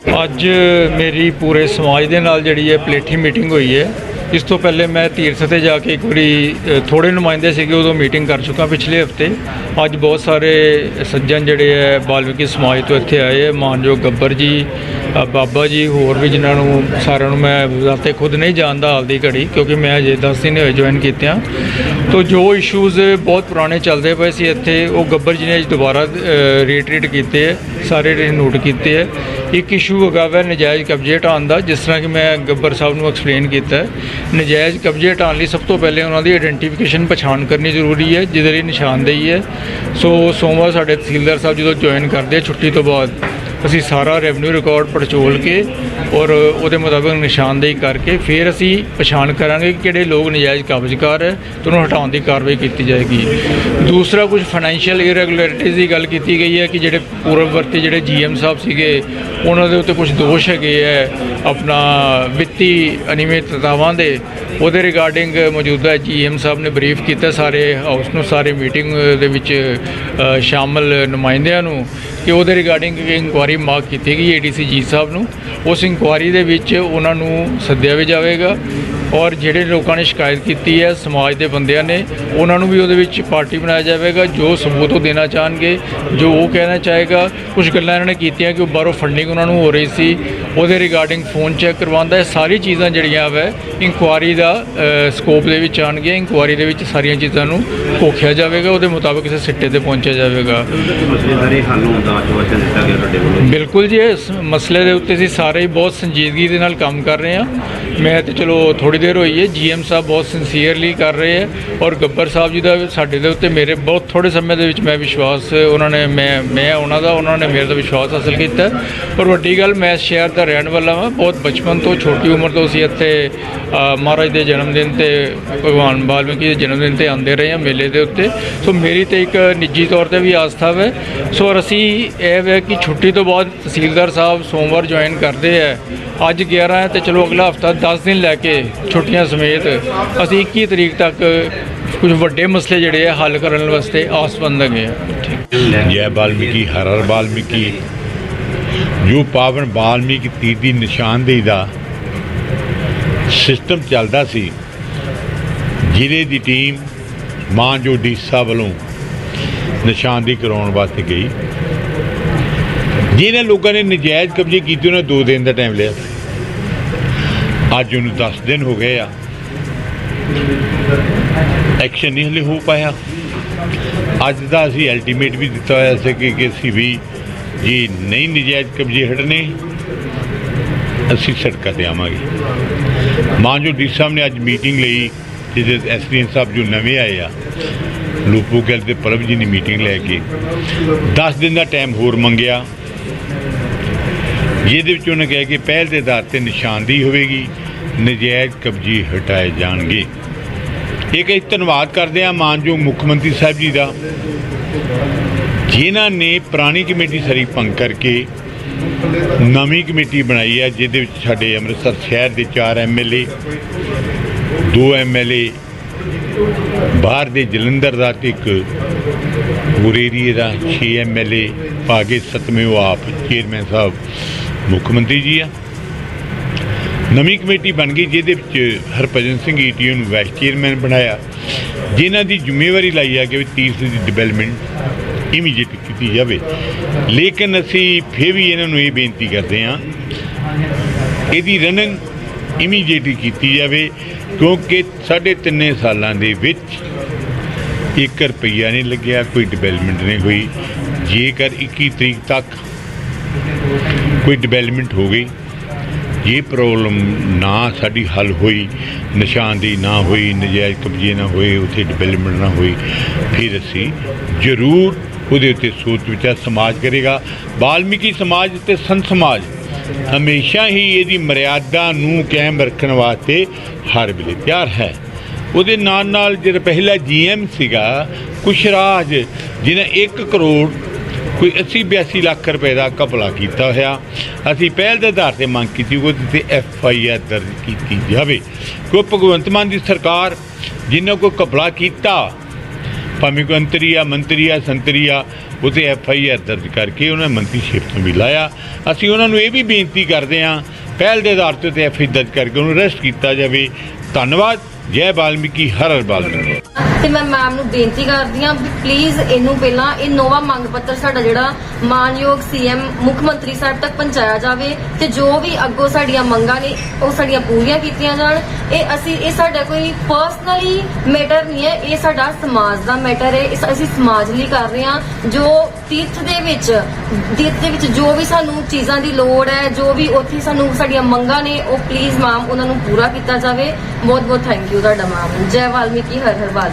ਅੱਜ ਮੇਰੀ ਪੂਰੇ ਸਮਾਜ ਦੇ ਨਾਲ ਜਿਹੜੀ ਹੈ ਪਲੇਠੀ ਮੀਟਿੰਗ ਹੋਈ ਹੈ ਇਸ ਤੋਂ ਪਹਿਲੇ ਮੈਂ ਤੀਰਥ ਤੇ ਜਾ ਕੇ ਇੱਕ ਵਾਰੀ ਅ, ਥੋੜੇ ਨੁਮਾਇੰਦੇ ਸੀਗੇ ਉਦੋਂ ਮੀਟਿੰਗ ਕਰ ਚੁੱਕਾ ਪਿਛਲੇ ਹਫ਼ਤੇ। ਅੱਜ ਬਹੁਤ ਸਾਰੇ ਸੱਜਣ ਜਿਹੜੇ ਹੈ ਬਾਲਵਿਕੀ ਸਮਾਜ ਤੋਂ ਇੱਥੇ ਆਏ ਹੈ ਮਾਨਯੋਗ ਗੱਬਰ ਜੀ ਬਾਬਾ ਜੀ ਹੋਰ ਵੀ ਜਿਨ੍ਹਾਂ ਨੂੰ ਸਾਰਿਆਂ ਨੂੰ ਮੈਂ ਵਜ਼ਾਤੇ ਖੁਦ ਨਹੀਂ ਜਾਣਦਾ ਹਾਲ ਦੀ ਘੜੀ ਕਿਉਂਕਿ ਮੈਂ ਅਜੇ 10 ਦਿਨ ਹੋਏ ਜੁਆਇਨ ਕੀਤਿਆਂ ਤੋ ਜੋ ਇਸ਼ੂਜ਼ ਬਹੁਤ ਪੁਰਾਣੇ ਚੱਲਦੇ ਪਏ ਸੀ ਇੱਥੇ ਉਹ ਗੱਬਰ ਜੀ ਨੇ ਅੱਜ ਦੁਬਾਰਾ ਰੀਟਰੀਟ ਕੀਤੇ ਹੈ। ਸਾਰੇ ਜਿਹੜੇ ਨੋਟ ਕੀਤੇ ਹੈ ਇੱਕ ਇਸ਼ੂ ਹੈਗਾ ਵੈ ਨਜਾਇਜ਼ ਕਬਜ਼ੇ ਹਟਾਉਣ ਦਾ, ਜਿਸ ਤਰ੍ਹਾਂ ਕਿ ਮੈਂ ਗੱਬਰ ਸਾਹਿਬ ਨੂੰ ਐਕਸਪਲੇਨ ਕੀਤਾ ਹੈ। ਨਜਾਇਜ਼ ਕਬਜ਼ੇ ਹਟਾਉਣ ਲਈ ਸਭ ਤੋਂ ਪਹਿਲੇ ਉਹਨਾਂ ਦੀ ਆਇਡੈਂਟੀਫਿਕੇਸ਼ਨ ਪਛਾਣ ਕਰਨੀ ਜ਼ਰੂਰੀ ਹੈ, ਜਿਹਦੇ ਲਈ ਨਿਸ਼ਾਨਦੇਹੀ ਹੈ। ਸੋ ਸੋਮਵਾਰ ਸਾਡੇ ਤਹਿਸੀਲਦਾਰ ਸਾਹਿਬ ਜਦੋਂ ਜੁਆਇਨ ਕਰਦੇ ਆ, ਛੁੱਟੀ ਤੋਂ ਬਾਅਦ ਅਸੀਂ ਸਾਰਾ ਰੈਵਨਿਊ ਰਿਕਾਰਡ ਪੜਚੋਲ ਕੇ ਔਰ ਉਹਦੇ ਮੁਤਾਬਕ ਨਿਸ਼ਾਨਦੇਹੀ ਕਰਕੇ ਫਿਰ ਅਸੀਂ ਪਛਾਣ ਕਰਾਂਗੇ ਕਿ ਕਿਹੜੇ ਲੋਕ ਨਜਾਇਜ਼ ਕਬਜ਼ਕਾਰ ਹੈ ਤੇ ਉਹਨੂੰ ਹਟਾਉਣ ਦੀ ਕਾਰਵਾਈ ਕੀਤੀ ਜਾਏਗੀ। ਦੂਸਰਾ ਕੁਝ ਫਾਈਨੈਂਸ਼ੀਅਲ ਇਰੈਗੂਲਰਿਟੀਜ਼ ਦੀ ਗੱਲ ਕੀਤੀ ਗਈ ਹੈ ਕਿ ਜਿਹੜੇ ਪੂਰਵਵਰਤੀ ਜਿਹੜੇ ਜੀਐਮ ਸਾਹਿਬ ਸੀਗੇ, ਉਹਨਾਂ ਦੇ ਉੱਤੇ ਕੁਝ ਦੋਸ਼ ਹੈਗੇ ਹੈ ਆਪਣਾ ਵਿੱਤੀ ਅਨਿਯਮਿਤਤਾਵਾਂ ਦੇ। ਉਹਦੇ ਰਿਗਾਰਡਿੰਗ ਮੌਜੂਦਾ ਜੀਐਮ ਸਾਹਿਬ ਨੇ ਬਰੀਫ ਕੀਤਾ ਸਾਰੇ ਹਾਊਸ ਨੂੰ, ਸਾਰੇ ਮੀਟਿੰਗ ਦੇ ਵਿੱਚ ਸ਼ਾਮਲ ਨੁਮਾਇੰਦਿਆਂ ਨੂੰ ਕਿ ਉਹਦੇ ਰਿਗਾਰਡਿੰਗ ਇਨਕੁਆਰੀ ਮੰਗ ਕੀਤੀ ਗਈ ਏਡੀਸੀ ਜੀ ਸਾਹਿਬ ਨੂੰ ਉਸ ਇਨਕੁਆਰੀ ਦੇ ਵਿੱਚ ਉਹਨਾਂ ਨੂੰ ਸੱਦਿਆ ਵੀ ਜਾਵੇਗਾ ਔਰ ਜਿਹੜੇ ਲੋਕਾਂ ਨੇ ਸ਼ਿਕਾਇਤ ਕੀਤੀ ਹੈ, ਸਮਾਜ ਦੇ ਬੰਦਿਆਂ ਨੇ, ਉਹਨਾਂ ਨੂੰ ਵੀ ਉਹਦੇ ਵਿੱਚ ਪਾਰਟੀ ਬਣਾਇਆ ਜਾਵੇਗਾ, ਜੋ ਸਬੂਤ ਉਹ ਦੇਣਾ ਚਾਹਣਗੇ, ਜੋ ਉਹ ਕਹਿਣਾ ਚਾਹੇਗਾ। ਕੁਝ ਗੱਲਾਂ ਇਹਨਾਂ ਨੇ ਕੀਤੀਆਂ ਕਿ ਉਹ ਬਾਹਰੋਂ ਫੰਡਿੰਗ ਉਹਨਾਂ ਨੂੰ ਹੋ ਰਹੀ ਸੀ। ਉਹਦੇ ਰਿਗਾਰਡਿੰਗ ਫੋਨ ਚੈੱਕ ਕਰਵਾਉਂਦਾ ਇਹ ਸਾਰੀ ਚੀਜ਼ਾਂ ਜਿਹੜੀਆਂ ਵੈ ਇਨਕੁਆਰੀ ਦਾ ਸਕੋਪ ਦੇ ਵਿੱਚ ਆਉਣਗੀਆਂ। ਇਨਕੁਆਰੀ ਦੇ ਵਿੱਚ ਸਾਰੀਆਂ ਚੀਜ਼ਾਂ ਨੂੰ ਕੋਖਿਆ ਜਾਵੇਗਾ। ਉਹਦੇ ਮੁਤਾਬਕ ਕਿਸੇ ਸਿੱਟੇ ਤੇ ਪਹੁੰਚਿਆ ਜਾਵੇਗਾ। ਬਿਲਕੁਲ ਜੀ, ਇਸ ਮਸਲੇ ਦੇ ਉੱਤੇ ਅਸੀਂ ਸਾਰੇ ਹੀ ਬਹੁਤ ਸੰਜੀਦਗੀ ਦੇ ਨਾਲ ਕੰਮ ਕਰ ਰਹੇ ਹਾਂ। ਮੈਂ ਤੇ ਚਲੋ ਥੋੜੀ ਦੇਰ ਹੋਈ ਹੈ। ਜੀਐਮ ਸਾਹਿਬ ਬਹੁਤ ਸਿੰਸੀਅਰਲੀ ਕਰ ਰਹੇ ਹੈ ਔਰ ਗੱਬਰ ਸਾਹਿਬ ਜੀ ਦਾ ਸਾਡੇ ਦੇ ਉੱਤੇ ਮੇਰੇ ਬਹੁਤ ਥੋੜੇ ਸਮੇਂ ਦੇ ਵਿੱਚ ਮੈਂ ਵਿਸ਼ਵਾਸ, ਉਹਨਾਂ ਨੇ ਮੈਂ ਮੈਂ ਉਹਨਾਂ ਦਾ, ਉਹਨਾਂ ਨੇ ਮੇਰੇ ਦਾ ਵਿਸ਼ਵਾਸ ਹਾਸਲ ਕੀਤਾ। ਹੈ। ਔਰ ਵੱਡੀ ਗੱਲ ਮੈਂ ਇਸ ਸ਼ਹਿਰ ਦਾ ਰਹਿਣ ਵਾਲਾ ਹਾਂ ਬਹੁਤ ਬਚਪਨ ਤੋਂ, ਛੋਟੀ ਉਮਰ ਤੋਂ ਅਸੀਂ ਇੱਥੇ ਮਹਾਰਾਜ ਦੇ ਜਨਮ ਦਿਨ ਤੇ, ਭਗਵਾਨ ਵਾਲਮੀਕੀ ਦੇ ਜਨਮ ਦਿਨ ਤੇ ਆਉਂਦੇ ਰਹੇ ਹਾਂ ਮੇਲੇ ਦੇ ਉੱਤੇ। ਸੋ ਮੇਰੀ ਤੇ ਇੱਕ ਨਿੱਜੀ ਤੌਰ ਤੇ ਵੀ ਆਸਥਾ ਹੈ ਸੋ ਔਰ ਅਸੀਂ ਇਹ ਹੈ ਕਿ ਛੁੱਟੀ ਤੋਂ ਬਾਅਦ ਤਹਿਸੀਲਦਾਰ ਸਾਹਿਬ ਸੋਮਵਾਰ ਜੁਆਇਨ ਕਰਦੇ ਹੈ। ਅੱਜ 11 ਹੈ ਤੇ ਚਲੋ ਅਗਲਾ ਹਫਤਾ 10 ਦਿਨ ਲੈ ਕੇ ਛੁੱਟੀਆਂ ਸਮੇਤ ਅਸੀਂ 21 ਤਰੀਕ ਤੱਕ ਕੁਝ ਵੱਡੇ ਮਸਲੇ ਜਿਹੜੇ ਆ ਹੱਲ ਕਰਨ ਵਾਸਤੇ ਆਸਪੰਦ ਹੈਗੇ ਜੈ ਵਾਲਮੀਕੀ ਹਰ ਹਰ ਵਾਲਮੀਕੀ ਜੋ ਪਾਵਨ ਵਾਲਮੀਕੀ ਤੀਰ ਦੀ ਨਿਸ਼ਾਨਦੇਹੀ ਦਾ ਸਿਸਟਮ ਚੱਲਦਾ ਸੀ, ਜ਼ਿਲ੍ਹੇ ਦੀ ਟੀਮ ਮਾਂ ਜੋ ਡੀਸਾ ਵੱਲੋਂ ਨਿਸ਼ਾਨਦੇਹੀ ਕਰਾਉਣ ਵਾਸਤੇ ਗਈ। ਜਿਹਨਾਂ ਲੋਕਾਂ ਨੇ ਨਜਾਇਜ਼ ਕਬਜ਼ੇ ਕੀਤੇ, ਉਹਨਾਂ 2 ਦਿਨ ਦਾ ਟਾਈਮ ਲਿਆ। ਅੱਜ ਉਹਨੂੰ 10 ਦਿਨ ਹੋ ਗਏ ਆ। ਐਕਸ਼ਨ ਨਹੀਂ ਹਲੇ ਹੋ ਪਾਇਆ। ਅੱਜ ਦਾ ਅਸੀਂ ਅਲਟੀਮੇਟ ਵੀ ਦਿੱਤਾ ਹੋਇਆ ਸੀ ਕਿ ਕਿ ਅਸੀਂ ਵੀ ਜੀ ਨਹੀਂ ਨਜਾਇਜ਼ ਕਬਜ਼ੇ ਹਟਨੇ, ਅਸੀਂ ਸੜਕਾਂ ਤੇ ਆਵਾਂਗੇ। ਮਾਨਜੋ ਡੀ ਸਾਹਿਬ ਨੇ ਅੱਜ ਮੀਟਿੰਗ ਲਈ ਜਿਹਦੇ ਐਸਪੀਐਨ ਸਾਹਿਬ ਜੋ ਨਵੇਂ ਆਏ ਆ, ਲੂਪੂ ਗੱਲ ਦੇ ਪਰਬ ਜੀ ਨੇ ਮੀਟਿੰਗ ਲੈ ਕੇ 10 ਦਿਨ ਦਾ ਟਾਈਮ ਹੋਰ ਮੰਗਿਆ। ਜਿਹਦੇ ਵਿੱਚ ਉਹਨੇ ਕਿਹਾ ਕਿ ਪਹਿਲ ਦੇ ਆਧਾਰ ਤੇ ਨਿਸ਼ਾਨਦੀ ਹੋਵੇਗੀ। ਨਜਾਇਜ਼ ਕਬਜ਼ੇ ਹਟਾਏ ਜਾਣਗੇ। ਇੱਕ ਇੱਕ ਧੰਨਵਾਦ ਕਰਦੇ ਆ ਮਾਨਯੋਗ ਮੁੱਖ ਮੰਤਰੀ ਸਾਹਿਬ ਜੀ ਦਾ, ਜਿਨ੍ਹਾਂ ਨੇ ਪੁਰਾਣੀ ਕਮੇਟੀ ਸਾਰੀ ਭੰਗ ਕਰਕੇ ਨਵੀਂ ਕਮੇਟੀ ਬਣਾਈ ਹੈ, ਜਿਹਦੇ ਵਿੱਚ ਸਾਡੇ ਅੰਮ੍ਰਿਤਸਰ ਸ਼ਹਿਰ ਦੇ 4 ਐਮਐਲਏ 2 ਐਮਐਲਏ ਬਾਹਰ ਦੇ ਜਲੰਧਰ ਦਾ ਤੇ ਇੱਕ ਬੁਰੇਰੀ ਦਾ 6 ਐਮਐਲਏ ਪਾਗੇ ਸਤਵੇਂ ਉਹ ਆਪ ਚੇਅਰਮੈਨ ਸਾਹਿਬ ਮੁੱਖ ਮੰਤਰੀ ਜੀ ਆ। ਨਵੀਂ ਕਮੇਟੀ ਬਣ ਗਈ, ਜਿਹਦੇ ਵਿੱਚ ਹਰਭਜਨ ਸਿੰਘ ਈਟੀਓ ਨੂੰ ਵਾਈਸ ਚੇਅਰਮੈਨ ਬਣਾਇਆ, ਜਿਨ੍ਹਾਂ ਦੀ ਜ਼ਿੰਮੇਵਾਰੀ ਲਈ ਆ ਕਿ ਵੀ ਤੀਰਥ ਦੀ ਡਿਵੈਲਪਮੈਂਟ ਇਮੀਡੀਏਟ ਕੀਤੀ ਜਾਵੇ। ਲੇਕਿਨ ਅਸੀਂ ਫਿਰ ਵੀ ਇਹਨਾਂ ਨੂੰ ਇਹ ਬੇਨਤੀ ਕਰਦੇ ਹਾਂ, ਇਹਦੀ ਰਨਿੰਗ ਇਮੀਡੀਏਟਲੀ ਕੀਤੀ ਜਾਵੇ, ਕਿਉਂਕਿ ਸਾਢੇ ਤਿੰਨੇ ਸਾਲਾਂ ਦੇ ਵਿੱਚ 1 ਰੁਪਈਆ ਨਹੀਂ ਲੱਗਿਆ, ਕੋਈ ਡਿਵੈਲਪਮੈਂਟ ਨਹੀਂ ਹੋਈ। ਜੇਕਰ 21 ਤਰੀਕ ਤੱਕ ਕੋਈ ਡਿਵੈਲਪਮੈਂਟ ਹੋ ਗਈ ਜੇ ਪ੍ਰੋਬਲਮ ਨਾ ਸਾਡੀ ਹੱਲ ਹੋਈ ਨਿਸ਼ਾਨਦੇਹੀ ਨਾ ਹੋਈ, ਨਜਾਇਜ਼ ਕਬਜ਼ੇ ਨਾ ਹੋਏ, ਉੱਥੇ ਡਿਵੈਲਪਮੈਂਟ ਨਾ ਹੋਈ, ਫਿਰ ਅਸੀਂ ਜ਼ਰੂਰ ਉਹਦੇ ਉੱਤੇ ਸੋਚ ਵਿਚਾਰ ਸਮਾਜ ਕਰੇਗਾ। ਵਾਲਮੀਕੀ ਸਮਾਜ ਤੇ ਸੰਤ ਸਮਾਜ ਹਮੇਸ਼ਾ ਹੀ ਇਹਦੀ ਮਰਿਆਦਾ ਨੂੰ ਕਾਇਮ ਰੱਖਣ ਵਾਸਤੇ ਹਰ ਵੇਲੇ ਤਿਆਰ ਹੈ। ਉਹਦੇ ਨਾਲ ਨਾਲ ਜਿਹੜਾ ਪਹਿਲਾ ਜੀਐਮ ਸੀਗਾ, ਕੁਸ਼ਰਾਜ, ਜਿਹਨੇ 1 ਕਰੋੜ ਕੋਈ 80 82 ਲੱਖ ਰੁਪਏ ਦਾ ਘਪਲਾ ਕੀਤਾ ਹੋਇਆ। ਅਸੀਂ ਪਹਿਲ ਦੇ ਆਧਾਰ ਤੇ ਮੰਗ ਕੀਤੀ ਉਹਦੇ ਤੇ ਐਫ ਆਈ ਆਰ ਦਰਜ ਕੀਤੀ ਜਾਵੇ। ਕਿਉਂ ਭਗਵੰਤ ਮਾਨ ਦੀ ਸਰਕਾਰ ਜਿਨ੍ਹਾਂ ਕੋਈ ਘਪਲਾ ਕੀਤਾ, ਭਾਵੇਂ ਕੋਈ ਅੰਤਰੀ ਆ, ਮੰਤਰੀ ਆ, ਸੰਤਰੀ ਆ ਉਹ ਤੇ ਐਫ ਆਈ ਆਰ ਦਰਜ ਕਰਕੇ ਉਹਨਾਂ ਮੰਤਰੀ ਸ਼ਿਫਟ ਤੋਂ ਵੀ ਲਾਇਆ। ਅਸੀਂ ਉਹਨਾਂ ਨੂੰ ਇਹ ਵੀ ਬੇਨਤੀ ਕਰਦੇ ਹਾਂ, ਪਹਿਲ ਦੇ ਆਧਾਰ ਤੇ ਐਫ ਆਈ ਦਰਜ ਕਰਕੇ ਉਹਨੂੰ ਅਰੈਸਟ ਕੀਤਾ ਜਾਵੇ। ਧੰਨਵਾਦ। ਜੈ ਬਾਲਮੀਕੀ ਹਰ ਹਰ ਬਾਲਮੀਕੀ ਤੇ ਮੈਂ ਮੈਮ ਨੂੰ ਬੇਨਤੀ ਕਰਦੀ ਹਾਂ ਵੀ ਪਲੀਜ਼ ਇਹਨੂੰ ਪਹਿਲਾਂ ਇਹ ਨੋਵਾ ਮੰਗ ਪੱਤਰ ਸਾਡਾ ਜਿਹੜਾ ਮਾਨਯੋਗ ਸੀਐਮ ਮੁੱਖ ਮੰਤਰੀ ਸਾਹਿਬ ਤੱਕ ਪਹੁੰਚਾਇਆ ਜਾਵੇ ਤੇ ਜੋ ਵੀ ਅੱਗੋਂ ਸਾਡੀਆਂ ਮੰਗਾਂ ਨੇ, ਉਹ ਸਾਡੀਆਂ ਪੂਰੀਆਂ ਕੀਤੀਆਂ ਜਾਣ। ਇਹ ਅਸੀਂ, ਇਹ ਸਾਡਾ ਕੋਈ ਪਰਸਨਲੀ ਮੈਟਰ ਨਹੀਂ ਹੈ, ਇਹ ਸਾਡਾ ਸਮਾਜ ਦਾ ਮੈਟਰ ਹੈ। ਇਸ- ਅਸੀਂ ਸਮਾਜ ਲਈ ਕਰ ਰਹੇ ਹਾਂ ਜੋ ਤੀਰਥ ਦੇ ਵਿੱਚ ਤੀਰਥ ਦੇ ਵਿੱਚ ਜੋ ਵੀ ਸਾਨੂੰ ਚੀਜ਼ਾਂ ਦੀ ਲੋੜ ਹੈ ਜੋ ਵੀ ਉੱਥੇ ਸਾਨੂੰ ਸਾਡੀਆਂ ਮੰਗਾਂ ਨੇ ਉਹ ਪਲੀਜ਼ ਮੈਮ ਉਹਨਾਂ ਨੂੰ ਪੂਰਾ ਕੀਤਾ ਜਾਵੇ ਬਹੁਤ ਬਹੁਤ ਥੈਂਕ ਯੂ ਤੁਹਾਡਾ ਮੈਮ ਜੈ ਵਾਲਮੀਕੀ ਹਰ ਹਰ ਵਾਲ